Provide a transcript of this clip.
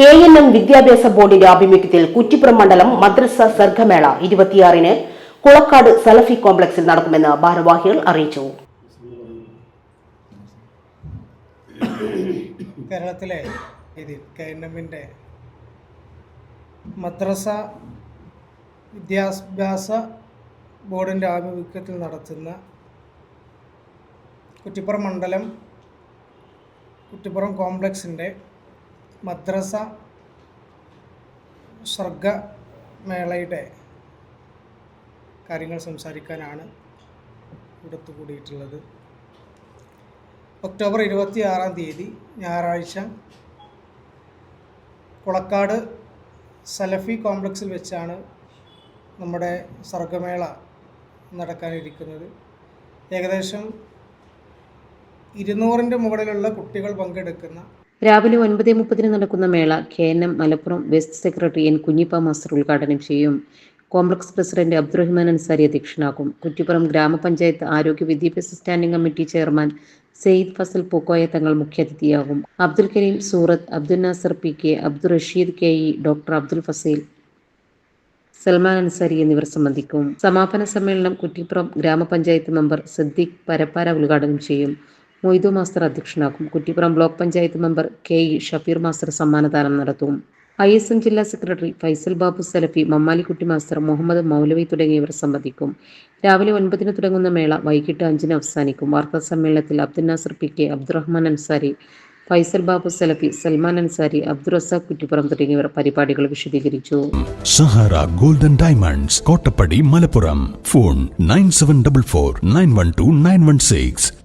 K N M വിദ്യാഭ്യാസ ബോർഡിന്റെ ആഭിമുഖ്യത്തിൽ കുറ്റിപ്പുറം മണ്ഡലം മദ്രസ സർഗമേള ഇരുപത്തിയാറിന് കുളക്കാട് സലഫി കോംപ്ലക്സിൽ നടക്കുമെന്ന് ഭാരവാഹികൾ അറിയിച്ചു. കേരളത്തിലെ കെ എൻ മദ്രസ വിദ്യാഭ്യാസ ബോർഡിന്റെ ആഭിമുഖ്യത്തിൽ നടത്തുന്ന കുറ്റിപ്പുറം മണ്ഡലം കുറ്റിപ്പുറം കോംപ്ലക്സിന്റെ മദ്രസ സ്വർഗ മേളയുടെ കാര്യങ്ങൾ സംസാരിക്കാനാണ് ഇവിടുത്തു കൂടിയിട്ടുള്ളത്. ഒക്ടോബർ ഇരുപത്തി ആറാം തീയതി ഞായറാഴ്ച കുളക്കാട് സലഫി കോംപ്ലക്സിൽ വെച്ചാണ് നമ്മുടെ സർഗമേള നടക്കാനിരിക്കുന്നത്. ഏകദേശം ഇരുന്നൂറിന്റെ മുകളിലുള്ള കുട്ടികൾ പങ്കെടുക്കുന്ന രാവിലെ ഒൻപത് മുപ്പതിന് നടക്കുന്ന മേള K N M Malappuram west secretary N Kunhippa master ഉദ്ഘാടനം ചെയ്യും. കോംപ്ലക്സ് പ്രസിഡന്റ് അബ്ദുറഹ്മാൻ അൻസാരി അധ്യക്ഷനാകും. കുറ്റിപ്പുറം ഗ്രാമപഞ്ചായത്ത് ആരോഗ്യ വിദ്യാഭ്യാസ standing committee chairman Sayed Fazal Pookoya Thangal മുഖ്യാതിഥിയാകും Abdul Kareem Surath Abdul Nasar P K Abdul Rasheed K E doctor Abdul Faseel Salman Ansari എന്നിവർ സംബന്ധിക്കും. സമാപന സമ്മേളനം കുറ്റിപ്പുറം ഗ്രാമപഞ്ചായത്ത് മെമ്പർ സിദ്ദിഖ് പരപ്പാര ഉദ്ഘാടനം ചെയ്യും. Moidu master അധ്യക്ഷനാക്കും. Kuttippuram block panchayat member K E Shafeer master സമ്മാനദാനം നടത്തും. I S M ജില്ലാ സെക്രട്ടറി ഫൈസൽ ബാബു സലഫി മമ്മാലിക്കുട്ടി മാസ്റ്റർ മുഹമ്മദ് മൗലവി തുടങ്ങിയവർ സംബന്ധിക്കും. രാവിലെ ഒൻപതിന് തുടങ്ങുന്ന മേള വൈകിട്ട് അഞ്ചിന് അവസാനിക്കും. വാർത്താ സമ്മേളനത്തിൽ അബ്ദുൽ നാസർ പി കെ അബ്ദുറഹ്മാൻ അൻസാരി ഫൈസൽ ബാബു സലഫി സൽമാൻ അൻസാരി അബ്ദുൾ റസാഖ് കുറ്റിപ്പുറം തുടങ്ങിയവർ പരിപാടികൾ വിശദീകരിച്ചു. Sahara golden diamonds Kottappadi Malappuram. Phone nine seven double four nine one two nine one six.